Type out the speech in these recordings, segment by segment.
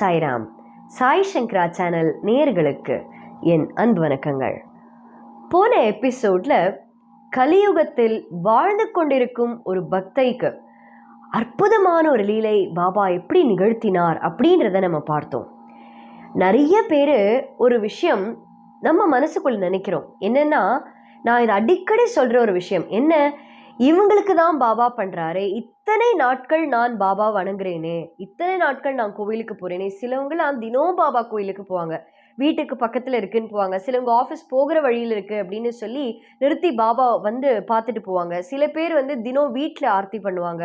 சாய்ராம். சாய் சங்கரா channel நேயர்களுக்கு என் அன்பு வணக்கங்கள். போன எபிசோடில் கலியுகத்தில் வாழ்ந்து கொண்டிருக்கும் ஒரு பக்தைக்கு அற்புதமான ஒரு லீலை பாபா எப்படி நிகழ்த்தினார் அப்படின்றத நம்ம பார்த்தோம். நிறைய பேர் ஒரு விஷயம் நம்ம மனசுக்குள்ள நினைக்கிறோம். என்னென்னா நான் இதை அடிக்கடி சொல்கிற ஒரு விஷயம். என்ன? இவங்களுக்கு தான் பாபா பண்ணுறாரு இத்தனை நாட்கள் நான் பாபா வணங்குறேனே. இத்தனை நாட்கள் நான் கோவிலுக்கு போகிறேனே சிலவங்களாம் தினம் பாபா கோயிலுக்கு போவாங்க. வீட்டுக்கு பக்கத்தில் இருக்குன்னு போவாங்க. சிலவங்க ஆஃபீஸ் போகிற வழியில் இருக்குது அப்படின்னு சொல்லி நிறுத்தி பாபா வந்து பார்த்துட்டு போவாங்க. சில பேர் வந்து தினம் வீட்டில் ஆர்த்தி பண்ணுவாங்க.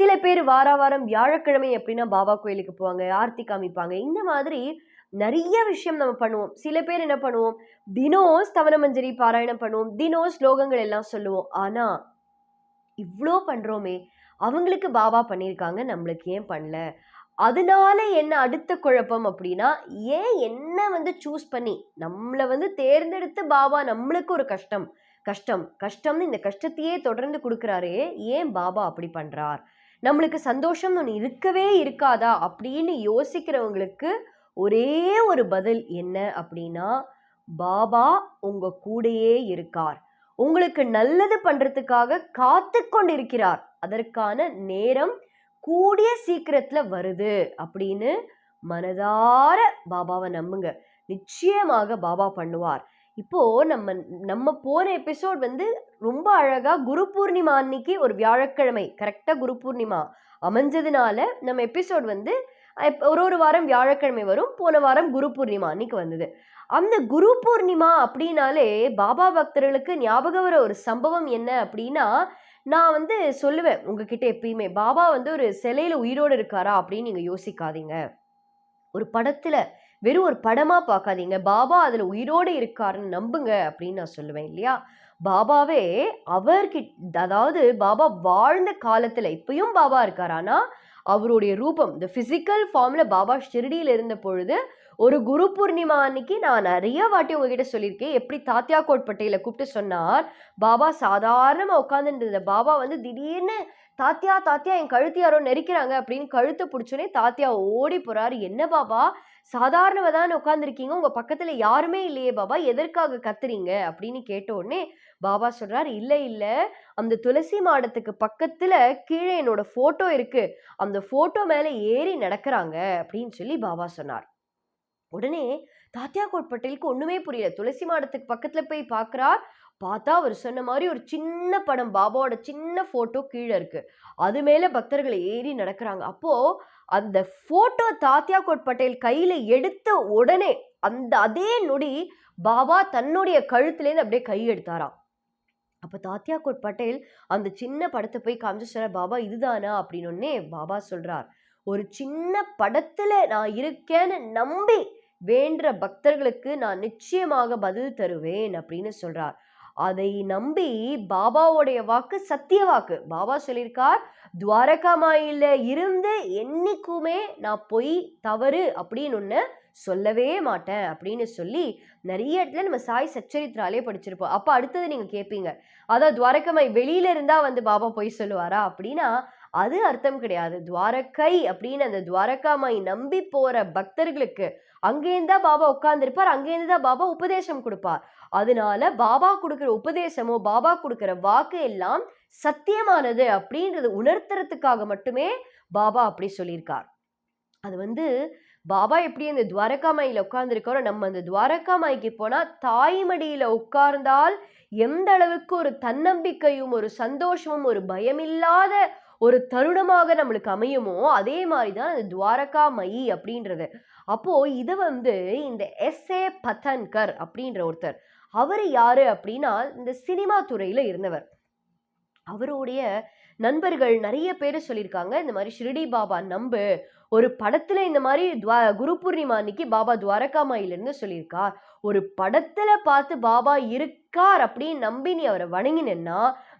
சில பேர் வார வாரம் வியாழக்கிழமை எப்படின்னா பாபா கோயிலுக்கு போவாங்க ஆர்த்தி காமிப்பாங்க. இந்த மாதிரி நிறைய விஷயம் நம்ம பண்ணுவோம். சில பேர் என்ன பண்ணுவோம்? தினம் ஸ்தவன மஞ்சரி பாராயணம் பண்ணுவோம். தினம் ஸ்லோகங்கள் எல்லாம் சொல்லுவோம். ஆனால் இவ்வளோ பண்ணுறோமே அவங்களுக்கு பாபா பண்ணியிருக்காங்க நம்மளுக்கு ஏன் பண்ணல? அதனால என்ன அடுத்த குழப்பம் அப்படின்னா ஏன் என்ன வந்து சூஸ் பண்ணி நம்மளை வந்து தேர்ந்தெடுத்து பாபா நம்மளுக்கு ஒரு கஷ்டம். கஷ்டம் கஷ்டம்னு இந்த கஷ்டத்தையே தொடர்ந்து கொடுக்குறாரு ஏன் பாபா அப்படி பண்ணுறார் நம்மளுக்கு சந்தோஷம் ஒன்று இருக்கவே இருக்காதா? அப்படின்னு யோசிக்கிறவங்களுக்கு ஒரே ஒரு பதில் என்ன அப்படின்னா பாபா உங்கள் கூடயே இருக்கார். உங்களுக்கு நல்லது பண்றதுக்காக காத்து கொண்டிருக்கிறார் அதற்கான நேரம் கூடிய சீக்கிரத்துல வருது அப்படின்னு மனதார பாபாவை நம்புங்க. நிச்சயமாக பாபா பண்ணுவார். இப்போ நம்ம நம்ம போன எபிசோட் வந்து ரொம்ப அழகா குரு பூர்ணிமா அன்னைக்கு ஒரு வியாழக்கிழமை கரெக்டா குரு பூர்ணிமா அமைஞ்சதுனால நம்ம எபிசோட் வந்து ஒரு ஒரு வாரம் வியாழக்கிழமை வரும். போன வாரம் குரு பூர்ணிமா அன்னைக்கு வந்தது. அந்த குரு பூர்ணிமா அப்படின்னாலே பாபா பக்தர்களுக்கு ஞாபகம் வர ஒரு சம்பவம் என்ன அப்படின்னா நான் வந்து சொல்லுவேன் உங்ககிட்ட எப்பயுமே. பாபா வந்து ஒரு சிலையில உயிரோடு இருக்காரா அப்படின்னு நீங்க யோசிக்காதீங்க. ஒரு படத்துல வெறும் ஒரு படமா பார்க்காதீங்க. பாபா அதுல உயிரோடு இருக்காருன்னு நம்புங்க அப்படின்னு நான் சொல்லுவேன் இல்லையா? பாபாவே அவர்கிட்ட அதாவது பாபா வாழ்ந்த காலத்துல இப்பயும் பாபா இருக்கார். அவருடைய ரூபம் இந்த ஃபிசிக்கல் ஃபார்மில் பாபா ஷிரடியில் இருந்த பொழுது ஒரு குரு பூர்ணிமா அன்னைக்கு நான் நிறைய வாட்டி உங்ககிட்ட சொல்லியிருக்கேன். எப்படி தாத்தியா கோட்பட்டையில் கூப்பிட்டு சொன்னார் பாபா சாதாரணமாக உட்காந்துட்டு இருந்த பாபா வந்து திடீர்னு தாத்தியா தாத்தியா என் கழுத்து யாரோ நெரிக்கிறாங்க அப்படின்னு கழுத்தை பிடிச்சோன்னே தாத்தியா ஓடி போறாரு. என்ன பாபா? சாதாரணமாக தான் உட்காந்துருக்கீங்க உங்கள் பக்கத்தில் யாருமே இல்லையே பாபா. எதற்காக கத்துறீங்க? அப்படின்னு கேட்ட உடனே பாபா சொல்கிறார் இல்லை இல்லை. அந்த துளசி மாடத்துக்கு பக்கத்தில் கீழே என்னோட ஃபோட்டோ இருக்குது அந்த ஃபோட்டோ மேலே ஏறி நடக்கிறாங்க. அப்படின்னு சொல்லி பாபா சொன்னார். உடனே தாத்தியாகோட் பட்டேலுக்கு ஒன்றுமே புரியல. துளசி மாடத்துக்கு பக்கத்தில் போய் பார்க்கறார் பார்த்தா அவர் சொன்ன மாதிரி ஒரு சின்ன படம் பாபாவோட சின்ன ஃபோட்டோ கீழே இருக்குது அது மேலே பக்தர்கள் ஏறி நடக்கிறாங்க. அப்போது அந்த ஃபோட்டோ தாத்தியாகோட் பட்டேல் கையில் எடுத்த உடனே அந்த அதே நொடி பாபா தன்னுடைய கழுத்துலேருந்து அப்படியே கை எடுத்தாராம். அப்போ தாத்தியா கோட் பட்டேல் அந்த சின்ன படத்தை போய் காமிச்சு பாபா இதுதானா? அப்படின்னு பாபா சொல்கிறார் ஒரு சின்ன படத்தில் நான் இருக்கேன்னு நம்பி வேண்டுற பக்தர்களுக்கு நான் நிச்சயமாக பதில் தருவேன் அப்படின்னு சொல்றார். அதை நம்பி பாபாவுடைய வாக்கு சத்திய வாக்கு. பாபா சொல்லியிருக்கார் துவாரகாமாயில இருந்து என்னைக்குமே நான் பொய் தவறு அப்படின்னு ஒன்று சொல்லவே மாட்டேன் அப்படின்னு சொல்லி நிறைய இடத்துல நம்ம சாய் சச்சரித்திராலே படிச்சிருப்போம். அப்போ அடுத்தது நீங்கள் கேட்பீங்க அதான் துவாரகமாய் வெளியில இருந்தா வந்து பாபா பொய் சொல்லுவாரா அப்படின்னா அது அர்த்தம் கிடையாது. துவாரகை அப்படின்னு அந்த துவாரகாமாய் நம்பி போற பக்தர்களுக்கு அங்கேருந்தா பாபா உட்கார்ந்துருப்பார் அங்கேருந்து தான் பாபா உபதேசம் கொடுப்பார். அதனால பாபா கொடுக்குற உபதேசமோ பாபா கொடுக்குற வாக்கு எல்லாம் சத்தியமானது அப்படின்றது உணர்த்துறதுக்காக மட்டுமே பாபா அப்படி சொல்லியிருக்கார். அது வந்து பாபா எப்படி அந்த துவாரகாமாயில உட்கார்ந்துருக்காரோ நம்ம அந்த துவாரகாமாய்க்கு போனா தாய்மடியில் உட்கார்ந்தால் எந்த அளவுக்கு ஒரு தன்னம்பிக்கையும் ஒரு சந்தோஷமும் ஒரு பயமில்லாத ஒரு தருணமாக நம்மளுக்கு அமையுமோ அதே மாதிரி தான் அந்த துவாரகாமயி அப்படின்றது. அப்போது இது வந்து இந்த எஸ் ஏ பத்தன்கர் அப்படின்ற ஒருத்தர். அவர் யாரு அப்படின்னா இந்த சினிமா துறையில் இருந்தவர். அவருடைய நண்பர்கள் நிறைய பேர் சொல்லியிருக்காங்க இந்த மாதிரி ஷிரடி பாபா நம்பு ஒரு படத்துல இந்த மாதிரி துவா குரு பூர்ணிமா அன்னைக்கு பாபா துவாரகாமாயிலிருந்து சொல்லியிருக்கார் ஒரு படத்துல பார்த்து பாபா இருக்கார் அப்படின்னு நம்பி நீ அவரை வணங்கினேன்னா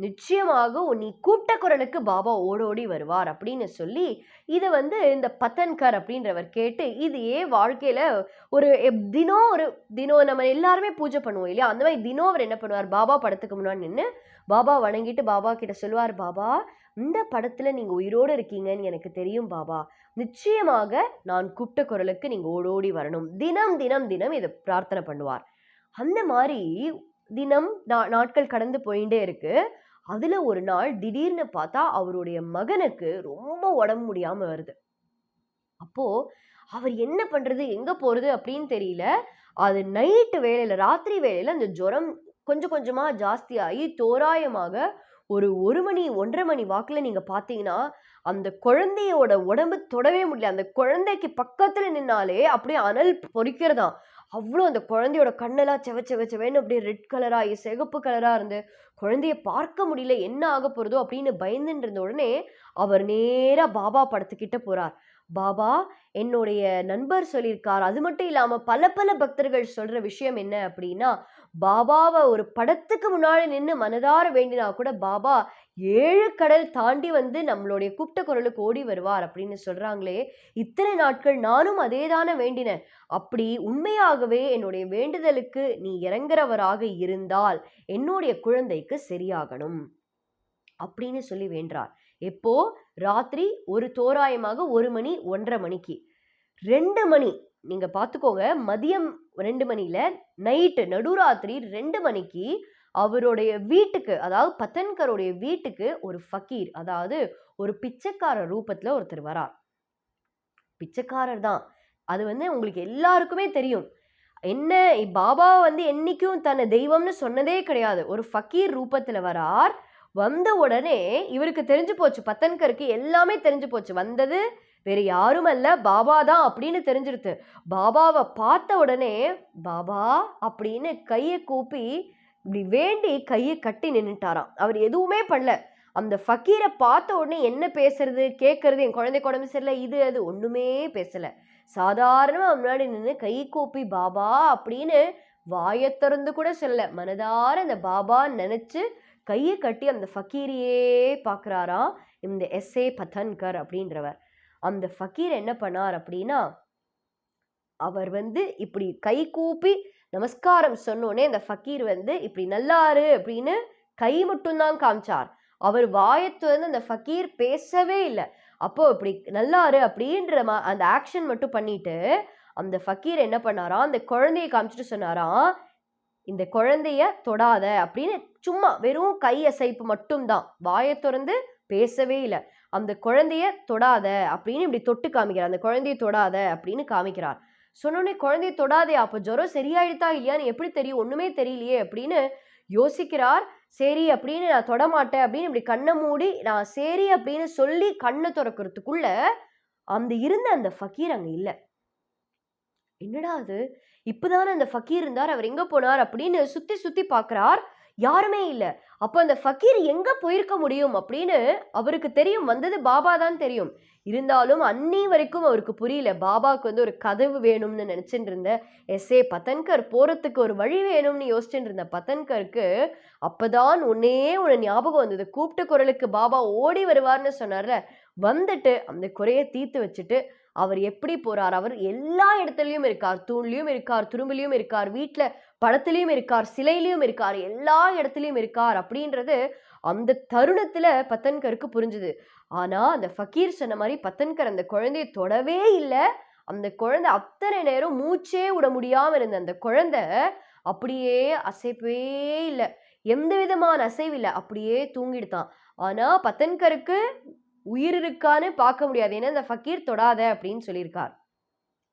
நிச்சயமாக நீ கூப்பிட்ட குரலுக்கு பாபா ஓடோடி வருவார் அப்படின்னு சொல்லி இதை வந்து இந்த பத்தன்கர் அப்படின்றவர் கேட்டு இது ஏன் வாழ்க்கையில் ஒரு எப்- தினம் ஒரு தினம் நம்ம எல்லாருமே பூஜை பண்ணுவோம் இல்லையா? அந்த மாதிரி தினம் அவர் என்ன பண்ணுவார்? பாபா படத்துக்கு முன்னாடி நின்று பாபா வணங்கிட்டு பாபா கிட்ட சொல்லுவார் பாபா இந்த படத்தில் நீங்கள் உயிரோடு இருக்கீங்கன்னு எனக்கு தெரியும் பாபா. நிச்சயமாக நான் கூப்பிட்ட குரலுக்கு நீங்கள் ஓடோடி வரணும். தினம் தினம் தினம் இதை பிரார்த்தனை பண்ணுவார். அந்த மாதிரி தினம் நா- நாட்கள் கடந்து போயிட்டே இருக்குது அதில் ஒரு நாள் திடீர்னு பார்த்தா அவருடைய மகனுக்கு ரொம்ப உடம்பு முடியாமல் வருது. அப்போது அவர் என்ன பண்ணுறது எங்கே போகிறது அப்படின்னு தெரியல. அது நைட்டு வேலையில் ராத்திரி வேலையில் அந்த ஜுரம் கொஞ்சம் கொஞ்சமாக ஜாஸ்தியாகி தோராயமாக ஒரு ஒரு மணி ஒன்றரை மணி வாக்கில் நீங்கள் பார்த்தீங்கன்னா அந்த குழந்தையோட உடம்பு தொடவே முடியல. அந்த குழந்தைக்கு பக்கத்தில் நின்னாலே அப்படியே அனல் பொறிக்கிறதாம். அவ்வளோ அந்த குழந்தையோட கண்ணெல்லாம் செவ செவ செவன்னு அப்படியே ரெட் கலராகி சிகப்பு கலராக இருந்து குழந்தைய பார்க்க முடியல என்ன ஆக போகிறதோ அப்படின்னு பயந்துட்டு இருந்த உடனே அவர் நேராக பாபா படத்துக்கிட்ட போகிறார் பாபா என்னுடைய நண்பர் சொல்லியிருக்கார். அது மட்டும் இல்லாமல் பல பல பக்தர்கள் சொல்கிற விஷயம் என்ன அப்படின்னா பாபாவை ஒரு படத்துக்கு முன்னாடி நின்று மனதார வேண்டினா கூட பாபா ஏழு கடல் தாண்டி வந்து நம்மளுடைய கூப்பிட்ட குரலுக்கு ஓடி வருவார் அப்படின்னு சொல்கிறாங்களே இத்தனை நாட்கள் நானும் அதே தானே வேண்டினேன். அப்படி உண்மையாகவே என்னுடைய வேண்டுதலுக்கு நீ இறங்குறவராக இருந்தால் என்னுடைய குழந்தைக்கு சரியாகணும் அப்படின்னு சொல்லி வேண்டார் எப்போ? ராத்திரி ஒரு தோராயமாக ஒரு மணி ஒன்றரை மணிக்கு. ரெண்டு மணி. நீங்க பார்த்துக்கோங்க மதியம் ரெண்டு மணியில் நைட்டு நடுராத்திரி ரெண்டு மணிக்கு அவருடைய வீட்டுக்கு அதாவது பத்தன்கருடைய வீட்டுக்கு ஒரு ஃபக்கீர் அதாவது ஒரு பிச்சைக்கார ரூபத்துல ஒருத்தர் வரார். பிச்சைக்காரர் தான். அது வந்து உங்களுக்கு எல்லாருக்குமே தெரியும். என்ன பாபா வந்து என்னைக்கும் தன்னை தெய்வம்னு சொன்னதே கிடையாது. ஒரு ஃபக்கீர் ரூபத்துல வரார். வந்த உடனே இவருக்கு தெரிஞ்சு போச்சு பத்தன்கருக்கு எல்லாமே தெரிஞ்சு போச்சு. வந்தது வேறு யாரும் அல்ல பாபா தான் அப்படின்னு தெரிஞ்சிருது பாபாவை பார்த்த உடனே பாபா அப்படின்னு கையை கூப்பி இப்படி வேண்டி கையை கட்டி நின்றுட்டாராம் அவர் எதுவுமே பண்ணல. அந்த ஃபக்கீரை பார்த்த உடனே என்ன பேசுறது கேட்கறது என் குழந்தை குடம்பு சரியில்லை இது அது ஒன்றுமே பேசலை. சாதாரணமாக முன்னாடி நின்று கை கூப்பி பாபா அப்படின்னு வாயை திறந்து கூட சொல்ல மனதார அந்த பாபா நினச்சி கையை கட்டி அந்த ஃபக்கீரையே பார்க்குறாராம் இந்த எஸ்ஏ பத்தன்கர் அப்படின்றவர். அந்த ஃபக்கீர் என்ன பண்ணார் அப்படின்னா அவர் வந்து இப்படி கை கூப்பி நமஸ்காரம் சொன்னோடனே அந்த ஃபக்கீர் வந்து இப்படி நல்லாரு அப்படின்னு கை மட்டும்தான் காமிச்சார். அவர் வாயத்து வந்து அந்த ஃபக்கீர் பேசவே இல்லை. அப்போ இப்படி நல்லாரு அப்படின்ற மா- அந்த ஆக்ஷன் மட்டும் பண்ணிட்டு அந்த ஃபக்கீர் என்ன பண்ணாராம் அந்த குழந்தைய காமிச்சிட்டு சொன்னாராம் இந்த குழந்தைய தொடாத அப்படின்னு சும்மா வெறும் கை அசைப்பு மட்டும்தான். வாயை திறந்து பேசவே இல்லை. அந்த குழந்தைய தொடாத அப்படின்னு இப்படி தொட்டு காமிக்கிறார். அந்த குழந்தைய தொடாத அப்படின்னு காமிக்கிறார். சொன்னோடனே குழந்தைய தொடாதே அப்போ ஜுரம் சரியாயிடுதா இல்லையான்னு எப்படி தெரியும் ஒண்ணுமே தெரியலையே அப்படின்னு யோசிக்கிறார். சரி அப்படின்னு நான் தொடமாட்டேன் அப்படின்னு இப்படி கண்ணை மூடி நான் சரி அப்படின்னு சொல்லி கண்ணை திறக்கிறதுக்குள்ள அந்த இருந்த அந்த ஃபக்கீர் அங்கே இல்லை. என்னடா அது? இப்பதானே அந்த ஃபக்கீர் இருந்தார் அவர் எங்கே போனார் அப்படின்னு சுற்றி சுற்றி பார்க்குறார் யாருமே இல்லை. அப்போ அந்த ஃபக்கீர் எங்கே போயிருக்க முடியும் அப்படின்னு அவருக்கு தெரியும் வந்தது பாபா தான் தெரியும். இருந்தாலும் அன்னி வரைக்கும் அவருக்கு புரியல. பாபாவுக்கு வந்து ஒரு கதவு வேணும்னு நினச்சிட்டு இருந்த எஸ். ஏ. பத்தன்கர் போறதுக்கு ஒரு வழி வேணும்னு யோசிச்சுட்டு இருந்த பத்தன்கருக்கு அப்போதான் உன்னே உன ஞாபகம் வந்தது. கூப்பிட்ட குரலுக்கு பாபா ஓடி வருவார்னு சொன்னார்ல. வந்துட்டு அந்த குறைய தீர்த்து வச்சுட்டு அவர் எப்படி போறார்? அவர் எல்லா இடத்துலயும் இருக்கார். தூண்லயும் இருக்கார் துரும்புலையும் இருக்கார் வீட்டில் படத்துலையும் இருக்கார் சிலையிலையும் இருக்கார் எல்லா இடத்துலையும் இருக்கார் அப்படின்றது அந்த தருணத்துல பத்தன்கருக்கு புரிஞ்சுது. ஆனா அந்த ஃபக்கீர் சொன்ன மாதிரி பத்தன்கர் அந்த குழந்தைய தொடவே இல்லை. அந்த குழந்தை அத்தனை நேரம் மூச்சே விட முடியாம இருந்த அந்த குழந்தை அப்படியே அசைப்பே இல்லை. எந்த விதமான அசைவு இல்லை. அப்படியே தூங்கிடுதான். ஆனா பத்தன்கருக்கு உயிர் இருக்கான்னு பார்க்க முடியாது. ஏன்னா அந்த ஃபக்கீர் தொடாத அப்படின்னு சொல்லியிருக்கார்.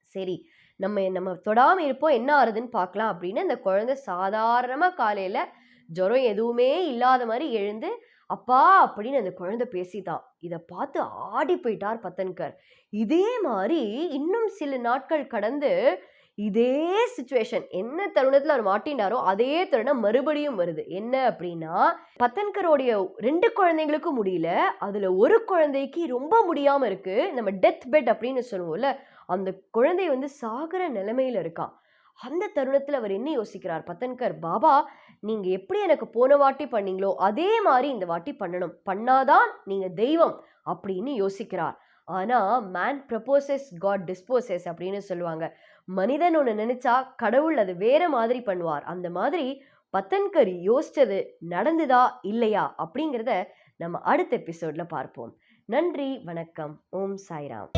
சரி நம்ம நம்ம தொடாமல் இருப்போம். என்ன ஆறுதுன்னு பார்க்கலாம். அப்படின்னு அந்த குழந்தை சாதாரணமாக காலையில் ஜுரம் எதுவுமே இல்லாத மாதிரி எழுந்து அப்பா அப்படின்னு அந்த குழந்தை பேசிதான். இதை பார்த்து ஆடி போயிட்டார் பத்தன்கர். இதே மாதிரி இன்னும் சில நாட்கள் கடந்து இதே சுச்சுவேஷன் என்ன தருணத்தில் அவர் மாட்டினாரோ அதே தருணம் மறுபடியும் வருது. என்ன அப்படின்னா பத்தன்கரோடைய ரெண்டு குழந்தைங்களுக்கும் முடியல. அதில் ஒரு குழந்தைக்கு ரொம்ப முடியாமல் இருக்குது நம்ம டெத் பெட் அப்படின்னு சொல்லுவோம்ல அந்த குழந்தை வந்து சாகிற நிலைமையில் இருக்கான். அந்த தருணத்தில் அவர் என்ன யோசிக்கிறார்? பத்தன்கர் பாபா நீங்கள் எப்படி எனக்கு போன வாட்டி பண்ணீங்களோ அதே மாதிரி இந்த வாட்டி பண்ணணும். பண்ணாதான் நீங்கள் தெய்வம் அப்படின்னு யோசிக்கிறார். ஆனால் மேன் ப்ரப்போசஸ் காட் டிஸ்போசஸ் அப்படின்னு சொல்லுவாங்க. மனிதன் ஒன்று நினைச்சா கடவுள் அது வேற மாதிரி பண்ணுவார். அந்த மாதிரி பத்தன்கர் யோசிச்சது நடந்துதா இல்லையா அப்படிங்கிறத நம்ம அடுத்த எபிசோட்ல பார்ப்போம். நன்றி வணக்கம். ஓம் சாய்ராம்.